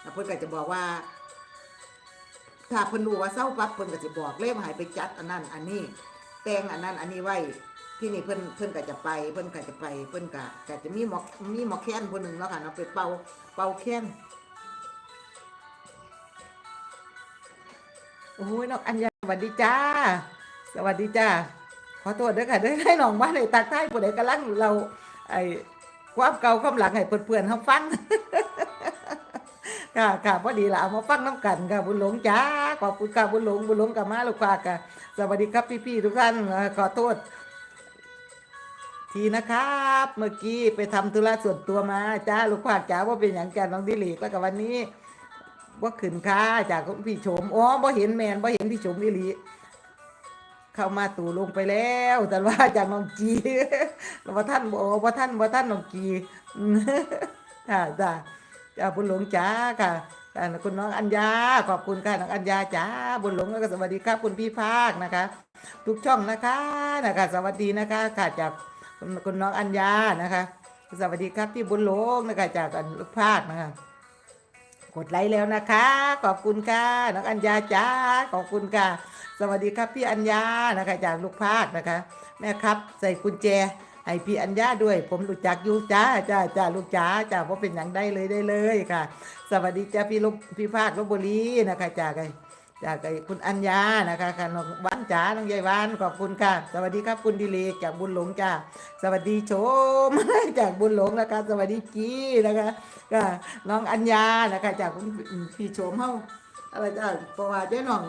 แล้วเพิ่นก็จะบอกว่า ถ้าเพิ่นรู้ว่าเศร้าปั๊บเพิ่นก็จะบอกเลยว่าให้ไปจัดอันนั้น อันนี้ แต่งอันนั้น อันนี้ไว้ที่นี่เพิ่นเพิ่นก็จะไป เพิ่นก็จะไป เพิ่นก็ก็จะมีหมอมีหมอแค้นคนหนึ่งเนาะค่ะเนาะไปเป่าเป่าแค้นโอ้ยน้องอัญญาสวัสดีจ้า สวัสดีจ้าขอโทษด้วยค่ะได้ให้น้องมาในตักท้ายผู้ใดกำลังเราไอ้ความเก่าความหลังให้เพื่อนๆเขาฟัง ค่ะค่ะพอดีละเอามาฟังน้ำกันค่ะบุญหลงจ้าขอบคุณค่ะบุญหลงบุญหลงกับมาลูกค้าค่ะสวัสดีครับพี่ๆทุกท่านขอโทษ ทีนะครับ เมื่อกี้ไปทำธุระส่วนตัวมาจ้าลูกค้าจ้าว่าเป็นอย่างแกน้องดิลีกแล้วกับวันนี้ว่าขึ้นค่าจากพี่โฉมอ๋อบ่เห็นแมนบ่เห็นพี่โฉมดิลีเข้ามาตู่ลงไปแล้ว แต่ว่าจากน้องจีว่าท่านบอว่าท่านว่าท่านน้องจีอืมจ้าจ้า จ้าบุญหลวงจ้าค่ะอ่าคุณน้องอัญญาขอบคุณค่ะน้องอัญญาจ้าบุญหลวงแล้วก็สวัสดีครับคุณพี่ภาคนะคะ ทุกช่องนะคะนะคะ สวัสดีนะคะค่ะจากคุณคุณน้องอัญญานะคะ สวัสดีครับพี่บุญหลวงนะคะจากอันลูกภาคนะคะกดไลค์แล้วนะคะ ขอบคุณค่ะน้องอัญญาจ้าขอบคุณค่ะ สวัสดีครับพี่อัญญานะคะ จากลูกภาคนะคะ แม่ครับใส่กุญแจ ให้พี่อัญญาด้วย ผมรู้จักอยู่จ้าจ้าจ้าลูกจ้าจ้าเพราะเป็นอย่างได้เลยได้เลยค่ะ สวัสดีจ้าพี่ลบพี่ภาคลบบุรีนะคะจ้ากไอ้จากไอ้คุณอัญญานะคะค่ะน้องวานจ๋าน้องใหญ่วานขอบคุณค่ะ สวัสดีครับคุณดิเลกจากบุญหลงจ้าสวัสดีโชมจากบุญหลงนะคะสวัสดีจีนะคะก็น้องอัญญานะคะจากคุณพี่โชมเฮาอะไรจ้าเพราะว่าเจ้าน้อง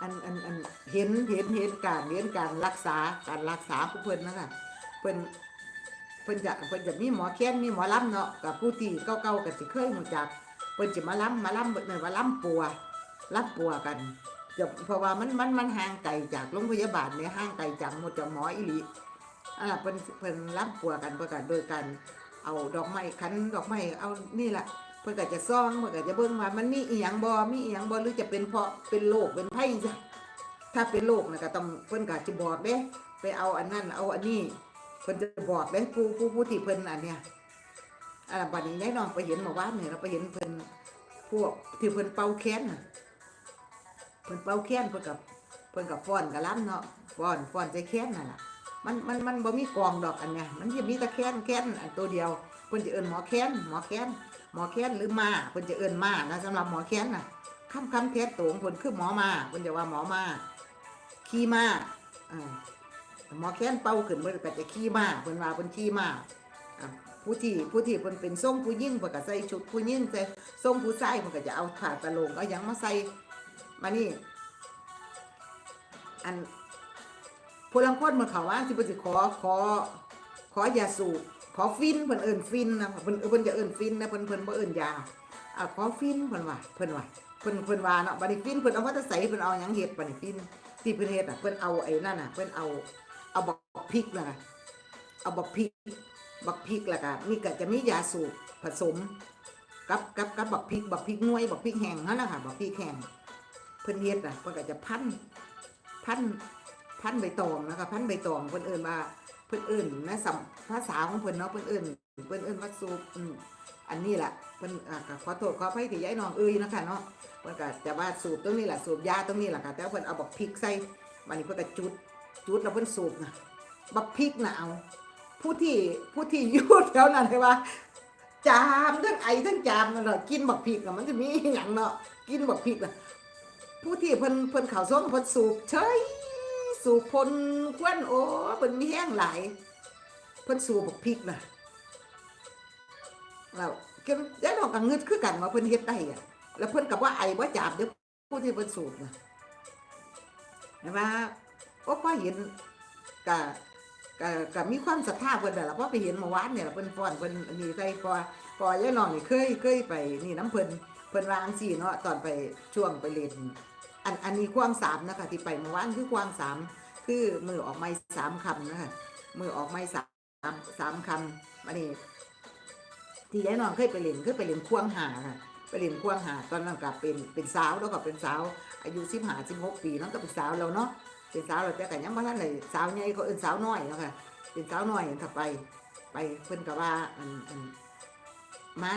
อันอันอันเห็นเห็นเห็นการเห็นการรักษาการรักษาผู้เพิ่นนะคะเพิ่นเพิ่นจะเพิ่นจะมีหมอแค้นมีหมอลำเนาะกับผู้ที่เก่าๆก็สิเคยรู้จักเพิ่นจะมาลำมาลำเบิ่งว่าลำปัวลำปัวกันจะเพราะว่ามันมันมันห่างไกลจากโรงพยาบาลเนี่ยห่างไกลจากหมดจากหมออีหลีอ่าเพิ่นเพิ่นลำปัวกันเพื่อกันโดยการเอาดอกไม้คันดอกไม้เอานี่แหละ พิ่นก็จะซ่องเพิ่นก็จะเบิ่งว่ามันมีเอียงบ่มีเอียงบ่หรือจะเป็นเพราะเป็นโรคเป็นไผจ้ะถ้าเป็นโรคน่ะก็ต้องเพิ่นก็จะบอกเด้ ไปเอาอันนั้นเอาอันนี้เพิ่นจะบอกเด้ผู้ผู้ผู้ที่เพิ่นอันเนี้ยอ่าบัดนี้ยายน้องไปเห็นเมื่อวานเนี่ยเราไปเห็นเพิ่นพวกที่เพิ่นเป่าแค้นน่ะเพิ่นเป่าแค้นเพิ่นกับเพิ่นกับฟ้อนกับล้ำเนาะฟ้อนฟ้อนใจแค้นนั่นล่ะ มันมันมันบ่มีกองดอกอันเนี้ยมันจะมีแต่แค้นแค้นอันตัวเดียวเพิ่นจะเอิ้นหมอแค้นหมอแค้นหมอแค้นหรือมาเพิ่นจะเอิ้นมานะสำหรับหมอแค้นน่ะคำคำแท้ตรงเพิ่นคือหมอมาเพิ่นจะว่าหมอมาขี่มาอ่าหมอแค้นเป่าขึ้นเพิ่นก็จะขี่มาเพิ่นว่าเพิ่นขี่มาผู้ที่ผู้ที่เพิ่นเป็นทรงผู้หญิงเพิ่นก็ใส่ชุดผู้หญิงใส่ทรงผู้ชายเพิ่นก็จะเอาผ้าตะลงเอาหยังมาใส่มานี่อัน ผู้ลังคนมันเขาว่าสิเพิ่นสิขอขอขอยาสูบขอฟินเพิ่นเอิ้นฟินนะเพิ่นเพิ่นจะเอิ้นฟินนะเพิ่นเพิ่นบ่เอิ้นยาอะขอฟินเพิ่นว่าเพิ่นว่าเพิ่นเพิ่นว่าเนาะบัดนี้ฟินเพิ่นเอามาแต่ใส่เพิ่นเอาหยังเฮ็ดบัดนี้ฟินที่เพิ่นเฮ็ดอะเพิ่นเอาไอ้นั่นน่ะเพิ่นเอาเอาบักพริกน่ะเอาบักพริกบักพริกแล้วก็นี่ก็จะมียาสูบผสมกับกับกับบักพริกบักพริกหน่วยบักพริกแห้งนั่นน่ะค่ะบักพริกแห้งเพิ่นเฮ็ดอะเพิ่นก็จะพันพัน พันใบตองนะคะ พันใบตองเพิ่นเอิ้นว่าเพิ่นเอิ้นนะสัมภาษาของเพิ่นเนาะเพิ่นเอิ้นเพิ่นเอิ้นว่าสูบอืมอันนี้แหละเพิ่นอ่าก็ขอโทษขออภัยที่ยายน้องเอ้ยนะคะเนาะเพิ่นก็จะว่าสูบตรงนี้แหละสูบยาตรงนี้แหละค่ะแต่เพิ่นเอาบักพริกใส่บัดนี้เพิ่นก็จุดจุดแล้วเพิ่นสูบนะบักพริกนะเอาผู้ที่ผู้ที่อยู่แถวนั้นเลยว่าจามทั้งไอทั้งจามนั่นแหละกินบักพริกน่ะมันจะมีหยังเนาะกินบักพริกน่ะผู้ที่เพิ่นเพิ่นข้าวซ่วงเพิ่นสูบเฉย สูบพลควันโอ้เพิ่นมีแห้งหลายเพิ่นสูบบักพริกนะแล้วก็ได้ดอกกังเงิดคือกันว่าเพิ่นเฮ็ดได้อะแล้วเพิ่นกับว่าไอ้ว่าจามเด้อผู้ที่เพิ่นสูบนะเห็นว่าโอ้พอเห็นกะกะกะมีความศรัทธาเพิ่นนั่ละพอไปเห็นเมื่อวานเนี่ยเพิ่นฟ้อนเพิ่นอันนี้ใส่พอพอยายน้องนี่เคยเคยไปนี่น้ำเพิ่นเพิ่นวาจั่งซี่เนาะตอนไปช่วงไปเล่น อันอันนี้ควางสามนะคะที่ไปเมื่อวานคือควางสามคือมือออกไม้สามคำนะคะมือออกไม้สามสามคำอันนี้ที่ยายน้องเคยไปเล่นเคยไปเล่นควงหาค่ะไปเล่นควงหาตอนนั้นก็เป็นเป็นสาวแล้วก็เป็นสาว อายุสิบห้าสิบหกปีน้องก็เป็นสาวแล้วเนาะเป็นสาวแล้วแต่กันยังบ่ทันเลยสาวใหญ่เขาเอิ้นสาวน้อยเนาะค่ะเป็นสาวน้อยถ้าไป ไปเพิ่นก็ว่าอันอันมา